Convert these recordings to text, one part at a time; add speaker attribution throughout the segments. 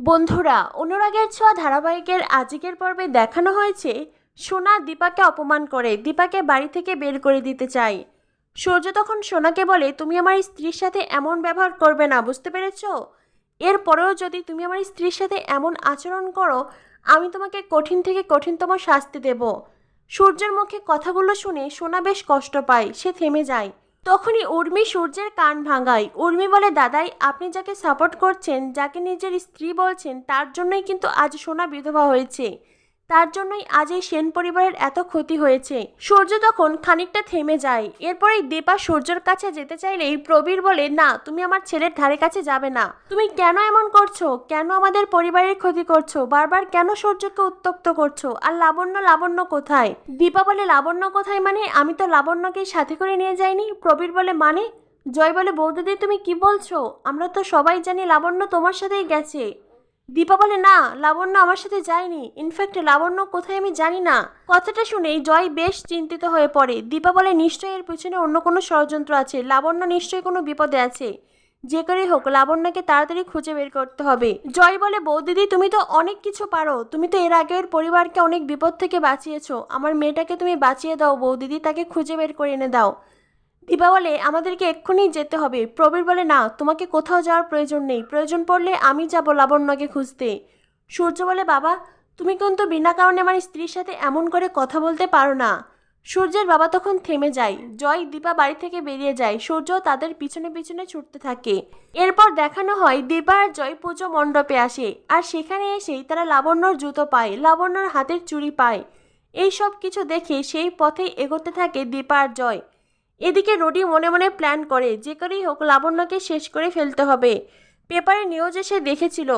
Speaker 1: বন্ধুরা, অনুরাগের ছোঁয়া ধারাবাহিকের আজকের পর্বে দেখানো হয়েছে সোনা দীপাকে অপমান করে, দীপাকে বাড়ি থেকে বের করে দিতে চায় সূর্য তখন সোনাকে বলে, তুমি আমার স্ত্রীর সাথে এমন ব্যবহার করবে না, বুঝতে পেরেছ? এরপরেও যদি তুমি আমার স্ত্রীর সাথে এমন আচরণ করো, আমি তোমাকে কঠিন থেকে কঠিনতম শাস্তি দেব। সূর্যের মুখে কথাগুলো শুনে সোনা বেশ কষ্ট পায়, সে থেমে যায়। তখনই উর্মি সূর্যের কান ভাঙায়। উর্মি বলে, দাদাই, আপনি যাকে সাপোর্ট করছেন, যাকে নিজের স্ত্রী বলছেন, তার জন্যই কিন্তু আজ সোনা বিধবা হয়েছে। তার জন্যই আজ এই সেন পরিবারের এত ক্ষতি হয়েছে। সূর্য তখন খানিকটা থেমে যায়। এরপরেই দীপা সূর্যর কাছে যেতে চাইলেই প্রবীর বলে, না, তুমি আমার ছেলের ধারে কাছে যাবে না। তুমি কেন এমন করছ? কেন আমাদের পরিবারের ক্ষতি করছ? বারবার কেন সূর্যকে উত্তক্ত করছ? আর লাবণ্য লাবণ্য কোথায়? দীপা বলে, লাবণ্য কোথায় মানে? আমি তো লাবণ্যকে সাথে করে নিয়ে যাইনি। প্রবীর বলে মানে? জয় বলে, বৌদিদি, তুমি কি বলছো? আমরা তো সবাই জানি লাবণ্য তোমার সাথেই গেছে। দীপা বলে, না, লাবণ্য আমার সাথে যায়নি। ইনফ্যাক্ট লাবণ্য কোথায় আমি জানি না। কথাটা শুনেই জয় বেশ চিন্তিত হয়ে পড়ে। দীপা বলে, নিশ্চয়ই এর পিছনে অন্য কোনো ষড়যন্ত্র আছে। লাবণ্য নিশ্চয়ই কোনো বিপদে আছে। যে করেই হোক, লাবণ্যকে তাড়াতাড়ি খুঁজে বের করতে হবে। জয় বলে, বৌদিদি, তুমি তো অনেক কিছু পারো। তুমি তো এর আগের পরিবারকে অনেক বিপদ থেকে বাঁচিয়েছো। আমার মেয়েটাকে তুমি বাঁচিয়ে দাও, বৌদিদি তাকে খুঁজে বের করে এনে দাও। দীপা বলে আমাদেরকে এক্ষুনি যেতে হবে। প্রবীর বলে, না, তোমাকে কোথাও যাওয়ার প্রয়োজন নেই। প্রয়োজন পড়লে আমি যাব লাবণ্যকে খুঁজতে। সূর্য বলে, বাবা, তুমি কিন্তু বিনা কারণে আমার স্ত্রীর সাথে এমন করে কথা বলতে পারো না। সূর্যের বাবা তখন থেমে যায়। জয় দীপা বাড়ি থেকে বেরিয়ে যায়। সূর্য তাদের পিছনে পিছনে ছুটতে থাকে। এরপর দেখানো হয়, দীপা আর জয় পুজো মণ্ডপে আসে। আর সেখানে এসেই তারা লাবণ্যর জুতো পায়, লাবণ্যর হাতের চুড়ি পায়। এই সব কিছু দেখে সেই পথেই এগোতে থাকে দীপা আর জয়। এদিকে রোডি মনে মনে প্ল্যান করে, যে করেই হোক লাবণ্যকে শেষ করে ফেলতে হবে। পেপারে নিউজ এসে দেখেছিল,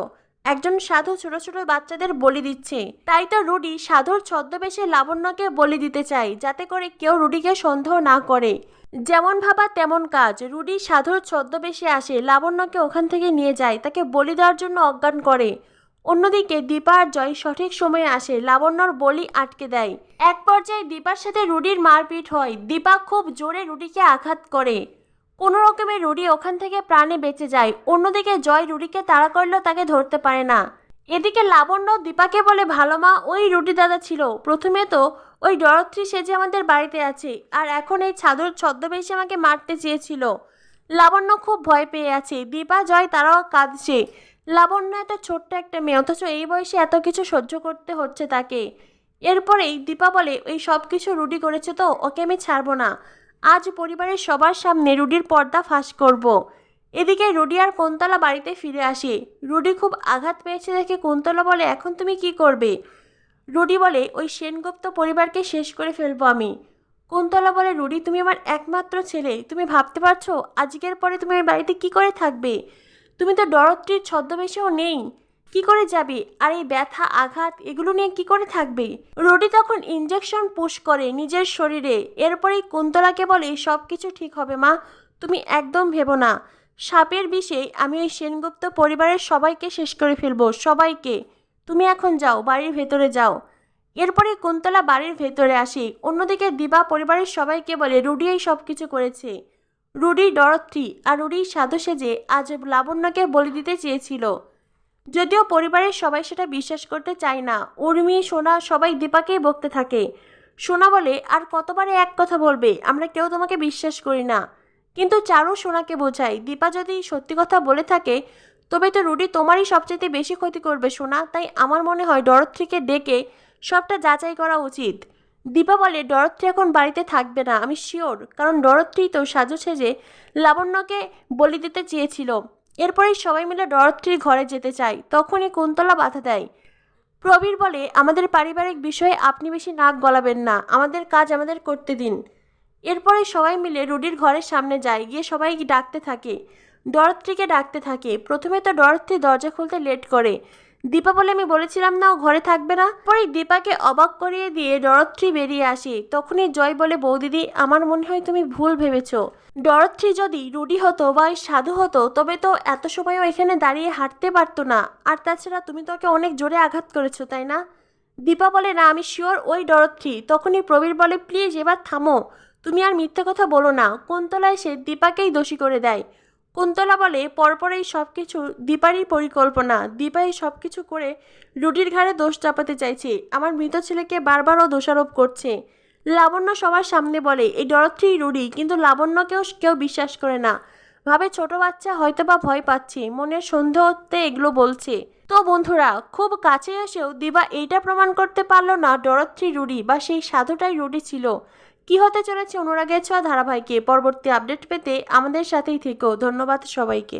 Speaker 1: একজন সাধু ছোট ছোট বাচ্চাদের বলি দিচ্ছে। তাই তো রুডি সাধুর ছদ্মবেশে লাবণ্যকে বলি দিতে চায়, যাতে করে কেউ রুডিকে সন্দেহ না করে। যেমন ভাবা তেমন কাজ, রুডি সাধুর ছদ্মবেশে আসে, লাবণ্যকে ওখান থেকে নিয়ে যায়, তাকে বলি দেওয়ার জন্য অজ্ঞান করে। অন্যদিকে দীপা আর জয় সঠিক সময়ে আসে, লাবণ্যর বলি আটকে দেয়। এক পর্যায়ে দীপার সাথে রুডির মারপিট হয়। দীপা খুব জোরে রুডিকে আঘাত করে। কোনো রকমে রুডি ওখান থেকে প্রাণে বেঁচে যায়। অন্যদিকে জয় রুডিকে তাড়া করলেও তাকে ধরতে পারে না। এদিকে লাবণ্য দীপাকে বলে, ভালো মা, ওই রুটি দাদা ছিল। প্রথমে তো ওই ডরত্রি সেজে আমাদের বাড়িতে আছে, আর এখন এই ছাদর ছদ্মবেশে আমাকে মারতে চেয়েছিল। লাবণ্য খুব ভয় পেয়ে আছে। দীপা, জয় তারাও কাঁদছে। লাবণ্য এত ছোট্ট একটা মেয়ে, অথচ এই বয়সে এত কিছু সহ্য করতে হচ্ছে তাকে। এরপরেই দীপা বলে, এই সব কিছু রুডি করেছে তো? ওকে আমি ছাড়বো না। আজ পরিবারের সবার সামনে রুডির পর্দা ফাঁস করব। এদিকে রুডি আর কুন্তলা বাড়িতে ফিরে আসে। রুডি খুব আঘাত পেয়েছে দেখে কুন্তলা বলে, এখন তুমি কি করবে? রুডি বলে, ওই সেনগুপ্ত পরিবারকে শেষ করে ফেলব আমি। কুন্তলা বলে, রুডি, তুমি আমার একমাত্র ছেলে। তুমি ভাবতে পারছ আজকের পরে তুমি ওই বাড়িতে কি করে থাকবে? তুমি তো ডরত্রির ছদ্মবেশেও নেই। কি করে যাবে? আর এই ব্যথা, আঘাত, এগুলো নিয়ে কি করে থাকবে? রুডি তখন ইঞ্জেকশন পুশ করে নিজের শরীরে। এরপরেই কুন্তলাকে বলে সব কিছু ঠিক হবে, মা। তুমি একদম ভেবো না। সাপের বিষে আমি ওই সেনগুপ্ত পরিবারের সবাইকে শেষ করে ফেলব, সবাইকে। তুমি এখন যাও, বাড়ির ভেতরে যাও। এরপরে কুন্তলা বাড়ির ভেতরে আসে। অন্যদিকে দিবা পরিবারের সবাইকে বলে, রুডি এই সব কিছু করেছে। রুডি ডরথ্রি আর রুডি সাধু সেজে আজ লাবণ্যকে বলে দিতে চেয়েছিল। যদিও পরিবারের সবাই সেটা বিশ্বাস করতে চায় না, উর্মি, সোনা সবাই দীপাকেই বকতে থাকে। সোনা বলে, আর কতবারে এক কথা বলবে? আমরা কেউ তোমাকে বিশ্বাস করি না। কিন্তু চারু সোনাকে বোঝায়, দীপা যদি সত্যি কথা বলে থাকে, তবে তো রুডি তোমারই সবচেয়ে বেশি ক্ষতি করবে সোনা। তাই আমার মনে হয় ডরথ্রিকে ডেকে সবটা যাচাই করা উচিত। দীপা বলে ডরথ্রি এখন বাড়িতে থাকবে না, আমি শিওর। কারণ ডরথ্রি তো সাজু সেজে লাবণ্যকে বলি দিতে চেয়েছিল। এরপরেই সবাই মিলে ডরথ্রির ঘরে যেতে চায়। তখনই কুন্তলা বাধা দেয়। প্রবীর বলে, আমাদের পারিবারিক বিষয়ে আপনি বেশি নাক গলাবেন না। আমাদের কাজ আমাদের করতে দিন। এরপরে সবাই মিলে রুডির ঘরের সামনে যায়। গিয়ে সবাই ডাকতে থাকে। ডরথ্রিকে ডাকতে থাকে। প্রথমে তো ডরথ্রি দরজা খুলতে লেট করে। দীপা বলে আমি বলেছিলাম না ও ঘরে থাকবে না। পরে দীপাকে অবাক করিয়ে দিয়ে ডরথ্রি বেরিয়ে আসি। তখনই জয় বলে, বৌদিদি, আমার মনে হয় তুমি ভুল ভেবেছো। ডরথ্রি যদি রুডি হতো বা সাধু হতো, তবে তো এত সময়ও এখানে দাঁড়িয়ে হাঁটতে পারতো না। আর তাছাড়া তুমি তো ওকে অনেক জোরে আঘাত করেছ, তাই না? দীপা বলে, না, আমি শিওর ওই ডরথ্রি তখনই প্রবীর বলে, প্লিজ, এবার থামো। তুমি আর মিথ্যে কথা বলো না। কুন্তলা সে দীপাকেই দোষী করে দেয়? কুন্তলা বলে পরপর এই সব কিছু দীপারই পরিকল্পনা। দীপা এই সব কিছু করে রুডির ঘাড়ে দোষ চাপাতে চাইছে। আমার মৃত ছেলেকে বারবারও দোষারোপ করছে। লাবণ্য সবার সামনে বলে, এই ডরথ্রি রুডি, কিন্তু লাবণ্যকেও কেউ বিশ্বাস করে না। ভাবে ছোট বাচ্চা হয়তো বা ভয় পাচ্ছে মনের সন্দেহ হতে এগুলো বলছে। তো বন্ধুরা, খুব কাছে এসেও দিবা এইটা প্রমাণ করতে পারল না ডরথ্রি রুডি বা সেই সাধুটাই রুডি ছিল। কি হতে চলেছে অনুরাগের ছোঁয়া ধারাবাহিকে? পরবর্তী আপডেট পেতে আমাদের সাথেই থেকেও ধন্যবাদ সবাইকে।